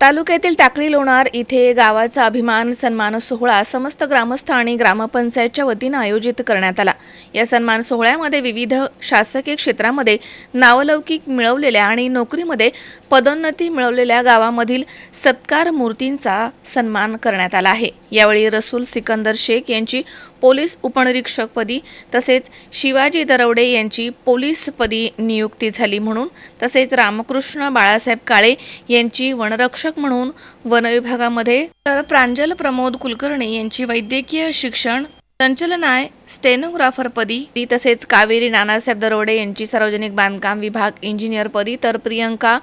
तालुक्यातील टाकळी लोणार इथे गावाचा अभिमान सन्मान सोहळा समस्त ग्रामस्थ आणि ग्रामपंचायतच्या वतीनं आयोजित करण्यात आला. या सन्मान सोहळ्यामध्ये विविध शासकीय क्षेत्रामध्ये नावलौकिक मिळवलेल्या आणि नोकरीमध्ये पदोन्नती मिळवलेल्या गावामधील सत्कार मूर्तींचा सन्मान करण्यात आला आहे. यावेळी रसूल सिकंदर शेख यांची पोलीस उपनिरीक्षकपदी तसेच शिवाजी दरवडे यांची पोलीसपदी नियुक्ती झाली म्हणून तसेच रामकृष्ण बाळासाहेब काळे यांची वनरक्षक म्हणून वनविभागामध्ये तर प्रांजल प्रमोद कुलकर्णी यांची वैद्यकीय शिक्षण संचलनाय स्टेनोग्राफरपदी तसेच कावेरी नानासाहेब दरोडे यांची सार्वजनिक बांधकाम विभाग इंजिनियरपदी तर प्रियंका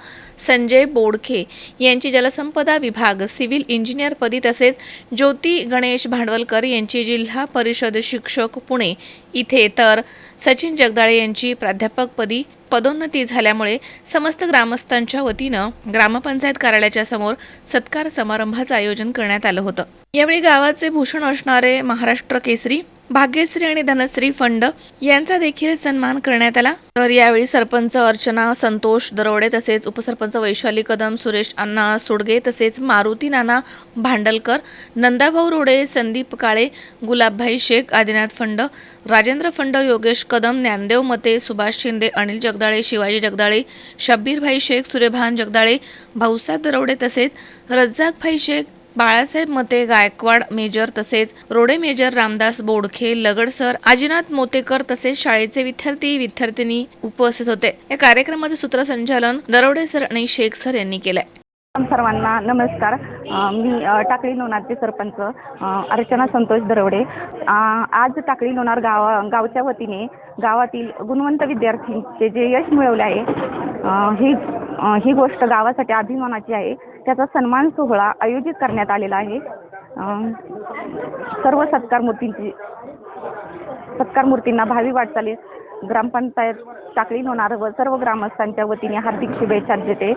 संजय बोडखे यांची जलसंपदा विभाग सिव्हिल इंजिनियरपदी तसेच ज्योती गणेश भांडवलकर यांची जिल्हा परिषद शिक्षक पुणे. इथे तर सचिन जगदाळे यांची प्राध्यापकपदी पदोन्नती झाल्यामुळे समस्त ग्रामस्थांच्या वतीनं ग्रामपंचायत कार्यालयाच्या समोर सत्कार समारंभाचं आयोजन करण्यात आलं होतं. यावेळी गावाचे भूषण असणारे महाराष्ट्र केसरी भाग्यश्री आणि धनश्री फंड यांचा देखील सन्मान करण्यात आला. तर यावेळी सरपंच अर्चना संतोष दरोडे तसेच उपसरपंच वैशाली कदम सुरेश अण्णा सुडगे तसेच मारुती नाना भांडलकर नंदाभाऊ रोडे संदीप काळे गुलाबभाई शेख आदिनाथ फंड राजेंद्र फंड योगेश कदम ज्ञानदेव मते सुभाष शिंदे अनिल जगदाळे शिवाजी जगदाळे शब्बीरभाई शेख सुरेभान जगदाळे भाऊसाहेब दरोडे तसेच रज्जाकभाई शेख बाळासाहेब मते गायकवाड मेजर तसेच रोडे मेजर रामदास बोडखे लगडसर आजीनाथ मोतेकर तसेच शाळेचे विद्यार्थी विद्यार्थिनी उपस्थित होते. या कार्यक्रमाचे सूत्रसंचालन दरोडे सर आणि शेख सर यांनी केलंय. सर्वांना नमस्कार. मी टाकळी लोणारचे सरपंच अर्चना संतोष दरवडे आज टाकळी लोणार गाव गावच्या वतीने गावातील गुणवंत विद्यार्थ्यांचे जे यश मिळवले आहे हे ही गोष्ट गावासाठी अभिमानाची आहे. त्याचा सन्मान सोहळा आयोजित करण्यात आलेला आहे. सर्व सत्कार मूर्तींची सत्कार मूर्तींना भावी वाटचालीस ग्रामपंचायत टाकळी होणार व सर्व ग्रामस्थांच्या वतीने हार्दिक शुभेच्छा देते.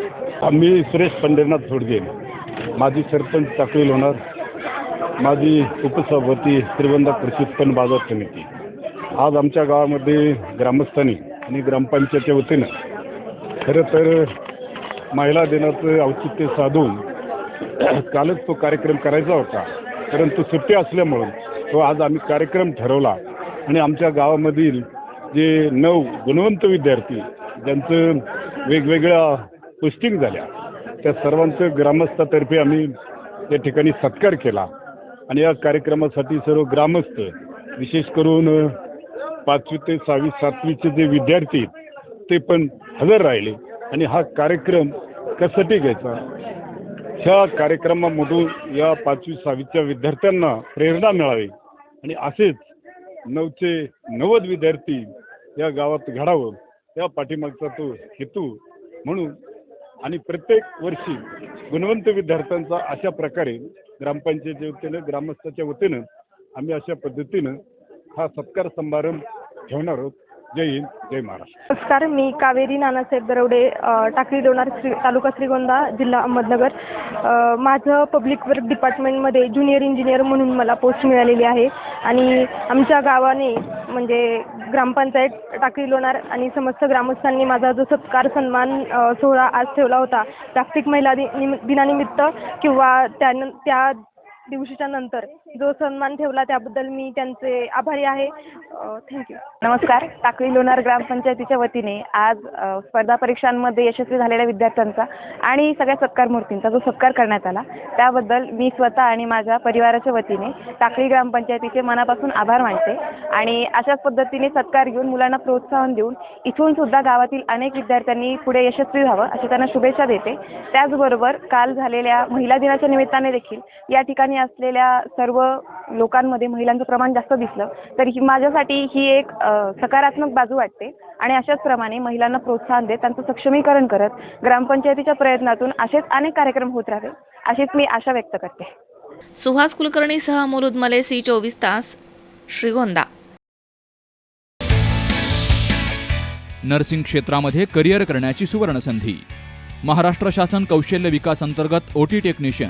मी सुरेश पंढरीनाथ थोडगे माझी सरपंच टाकळी होणार माझी उपसभापती श्रीवंदा कृषी उत्पन्न बाजार समिती. आज आमच्या गावामध्ये ग्रामस्थांनी आणि ग्रामपंचायतच्या वतीनं खरं तर महिला दिनाचं औचित्य साधून कालच तो कार्यक्रम करायचा होता. परंतु सुट्टी असल्यामुळं तो आज आम्ही कार्यक्रम ठरवला. आणि आमच्या गावामधील जे नऊ गुणवंत विद्यार्थी ज्यांचं वेगवेगळ्या पोस्टिंग झाल्या त्या सर्वांचं ग्रामस्थातर्फे आम्ही या ठिकाणी सत्कार केला. आणि या कार्यक्रमासाठी सर्व ग्रामस्थ विशेष करून पाचवी ते सहावी सातवीचे जे विद्यार्थी ते पण हजर राहिले. आणि हा कार्यक्रम कशासाठी घ्यायचा? ह्या कार्यक्रमामधून या पाचवी सहावीच्या विद्यार्थ्यांना प्रेरणा मिळावी. आणि असेच नऊचे नव्वद विद्यार्थी या गावात घडावं या पाठीमागचा तो हेतू म्हणून आणि प्रत्येक वर्षी गुणवंत विद्यार्थ्यांचा अशा प्रकारे ग्रामपंचायतीच्या वतीनं ग्रामस्थाच्या वतीनं आम्ही अशा पद्धतीनं हा सत्कार समारंभ ठेवणार आहोत. जय हिंद जय महाराष्ट्र. नमस्कार मी कावेरी नानासाहेब दरवडे अ, टाकळी लोणार श्री तालुका श्रीगोंदा जिल्हा अहमदनगर. अ, माझं पब्लिक वर्क डिपार्टमेंटमध्ये ज्युनियर इंजिनियर म्हणून मला पोस्ट मिळालेली आहे. आणि आमच्या गावाने म्हणजे ग्रामपंचायत टाकळी लोणार आणि समस्त ग्रामस्थांनी माझा जो सत्कार सन्मान अ, सोहळा आज ठेवला होता जागतिक महिला दि निम- दिनानिमित्त किंवा त्यान त्या दिवशीच्या नंतर जो सन्मान ठेवला त्याबद्दल मी त्यांचे आभारी आहे. थँक्यू नमस्कार. टाकळी लोणार ग्रामपंचायतीच्या वतीने आज स्पर्धा परीक्षांमध्ये यशस्वी झालेल्या विद्यार्थ्यांचा आणि सगळ्या सत्कार मूर्तींचा जो सत्कार करण्यात आला त्याबद्दल मी स्वतः आणि माझ्या परिवाराच्या वतीने टाकळी ग्रामपंचायतीचे मनापासून आभार मानते आणि अशाच पद्धतीने सत्कार घेऊन मुलांना प्रोत्साहन देऊन इथून सुद्धा गावातील अनेक विद्यार्थ्यांनी पुढे यशस्वी व्हावं अशी त्यांना शुभेच्छा देते. त्याचबरोबर काल झालेल्या महिला दिनाच्या निमित्ताने देखील या ठिकाणी असलेल्या सर्व लोकांमध्ये महिलांचं प्रमाण जास्त दिसलं तर ही माझ्यासाठी ही एक सकारात्मक बाजू वाटते. आणि अशाच प्रमाणे महिलांना प्रोत्साहन देत त्यांचं सक्षमीकरण करत ग्रामपंचायतीच्या प्रयत्नातून असेच अनेक कार्यक्रम होत राहावे अशीच मी आशा व्यक्त करते. सुहास कुलकर्णीसह अमोल उदमले सी चोवीस तास श्रीगोंदा. नर्सिंग क्षेत्रामध्ये करिअर करण्याची सुवर्णसंधी. महाराष्ट्र शासन कौशल्य विकास अंतर्गत O T technician.